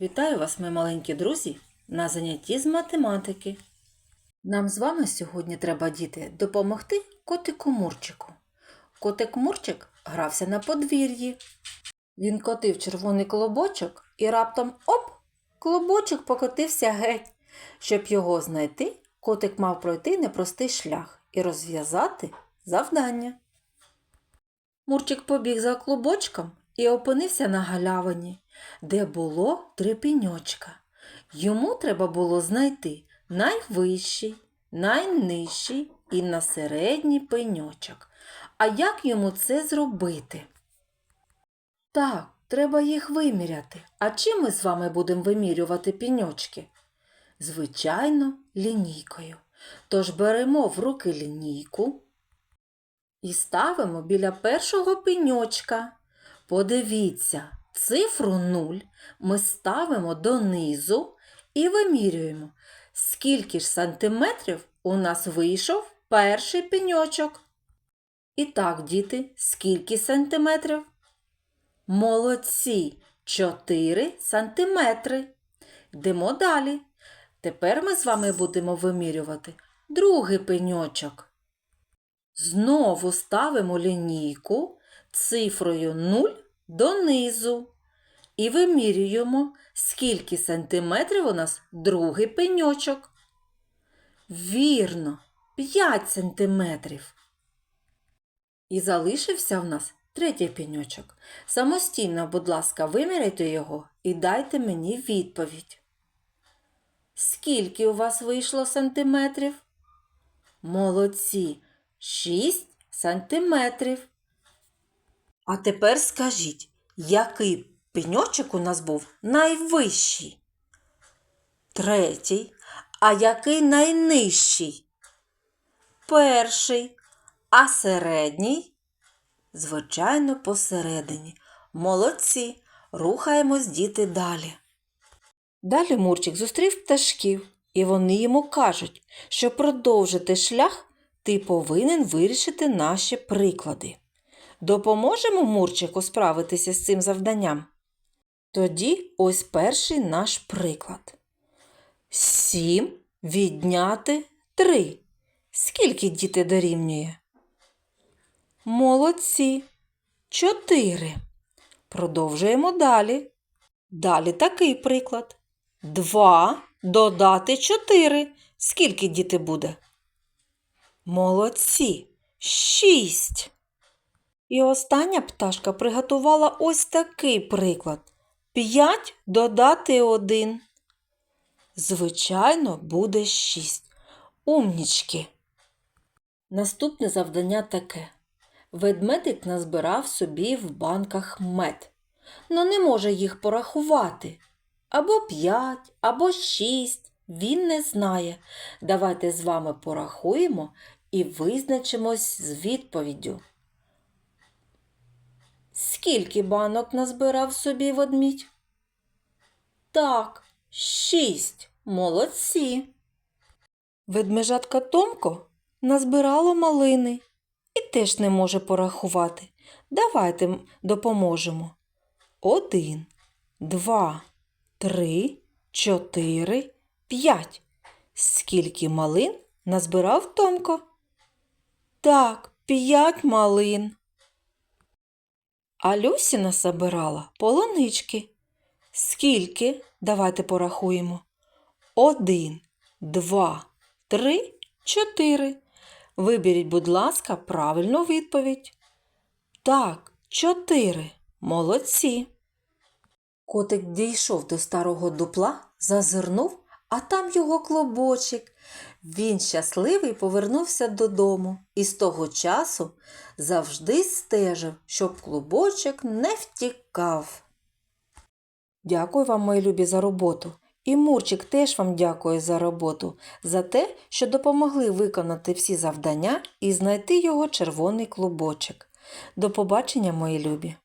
Вітаю вас, мої маленькі друзі, на занятті з математики. Нам з вами сьогодні треба, діти, допомогти котику Мурчику. Котик Мурчик грався на подвір'ї. Він котив червоний колобочок і раптом оп! Колобочок покотився геть. Щоб його знайти, котик мав пройти непростий шлях і розв'язати завдання. Мурчик побіг за клубочком і опинився на галявині, де було три піньочка. Йому треба було знайти найвищий, найнижчий і на середній пеньочок. А як йому це зробити? Так, треба їх виміряти. А чим ми з вами будемо вимірювати піньочки? Звичайно, лінійкою. Тож беремо в руки лінійку і ставимо біля першого пеньочка. Подивіться, цифру 0 ми ставимо донизу і вимірюємо, скільки ж сантиметрів у нас вийшов перший пеньочок. І так, діти, скільки сантиметрів? Молодці! 4 сантиметри. Йдемо далі. Тепер ми з вами будемо вимірювати другий пеньочок. Знову ставимо лінійку цифрою 0 донизу і вимірюємо, скільки сантиметрів у нас другий пеньочок. Вірно, 5 сантиметрів. І залишився в нас третій пеньочок. Самостійно, будь ласка, виміряйте його і дайте мені відповідь. Скільки у вас вийшло сантиметрів? Молодці, 6 сантиметрів. А тепер скажіть, який пеньочок у нас був найвищий? Третій. А який найнижчий? Перший. А середній? Звичайно, посередині. Молодці. Рухаємось діти далі. Далі Мурчик зустрів пташків, і вони йому кажуть, що продовжити шлях ти повинен вирішити наші приклади. Допоможемо Мурчику справитися з цим завданням? Тоді ось перший наш приклад. Сім відняти три. Скільки діти дорівнює? Молодці. Чотири. Продовжуємо далі. Далі такий приклад. Два додати чотири. Скільки діти буде? Молодці. Шість. І остання пташка приготувала ось такий приклад. П'ять додати один. Звичайно, буде шість. Умнічки. Наступне завдання таке. Ведмедик назбирав собі в банках мед, но не може їх порахувати. Або п'ять, або шість. Він не знає. Давайте з вами порахуємо і визначимось з відповіддю. Скільки банок назбирав собі ведмідь? Так, шість. Молодці. Ведмежатка Томко назбирало малини і теж не може порахувати. Давайте допоможемо. Один, два, три, чотири, п'ять. Скільки малин назбирав Томко? Так, п'ять малин. А Люсі насобирала полонички. Скільки? Давайте порахуємо. Один, два, три, чотири. Виберіть, будь ласка, правильну відповідь. Так, чотири. Молодці. Котик дійшов до старого дупла, зазирнув, а там його клобочик. Він щасливий повернувся додому і з того часу завжди стежив, щоб клубочок не втікав. Дякую вам, мої любі, за роботу. І Мурчик теж вам дякує за роботу, за те, що допомогли виконати всі завдання і знайти його червоний клубочок. До побачення, мої любі!